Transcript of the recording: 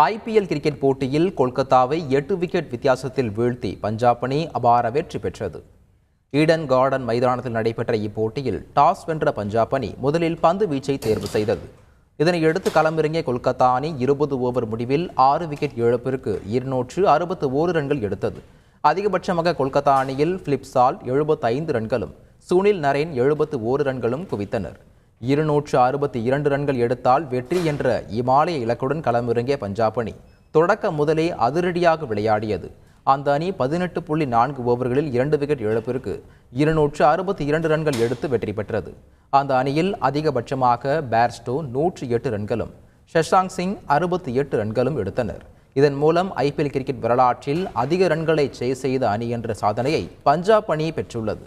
IPL cricket போட்டியில் கொல்கத்தாவை எட்டு wicket வித்தியாசத்தில் வீழ்த்தி பஞ்சாப் அணி அபார வெற்றி பெற்றது. ஈடன் கார்டன் மைதானத்தில் நடைபெற்ற இப்போட்டியில் டாஸ் வென்ற பஞ்சாப் அணி முதலில் பந்து வீச்சை தேர்வு செய்தது. இதனையடுத்து களமிறங்கிய கொல்கத்தா அணி இருபது ஓவர் முடிவில் ஆறு விக்கெட் இழப்பிற்கு இருநூற்று அறுபத்து ஓரு ரன்கள் எடுத்தது. அதிகபட்சமாக கொல்கத்தா அணியில் பிலிப்ஸால் எழுபத்து ஐந்து ரன்களும் சுனில் நரேன் எழுபத்து ஓரு ரன்களும் குவித்தனர். இருநூற்று அறுபத்தி இரண்டு ரன்கள் எடுத்தால் வெற்றி என்ற இமாலய இலக்குடன் களமிறங்கிய பஞ்சாப் அணி தொடக்க முதலே அதிரடியாக விளையாடியது. அந்த அணி பதினெட்டு புள்ளி நான்கு ஓவர்களில் இரண்டு விக்கெட் இழப்பிற்கு இருநூற்று அறுபத்தி இரண்டு ரன்கள் எடுத்து வெற்றி பெற்றது. அந்த அணியில் அதிகபட்சமாக பேர்ஸ்டோ நூற்றி எட்டு ரன்களும் ஷஷாங் சிங் அறுபத்தி எட்டு ரன்களும் எடுத்தனர். இதன் மூலம் ஐபிஎல் கிரிக்கெட் வரலாற்றில் அதிக ரன்களை சேஸ் செய்த அணி என்ற சாதனையை பஞ்சாப் அணி பெற்றுள்ளது.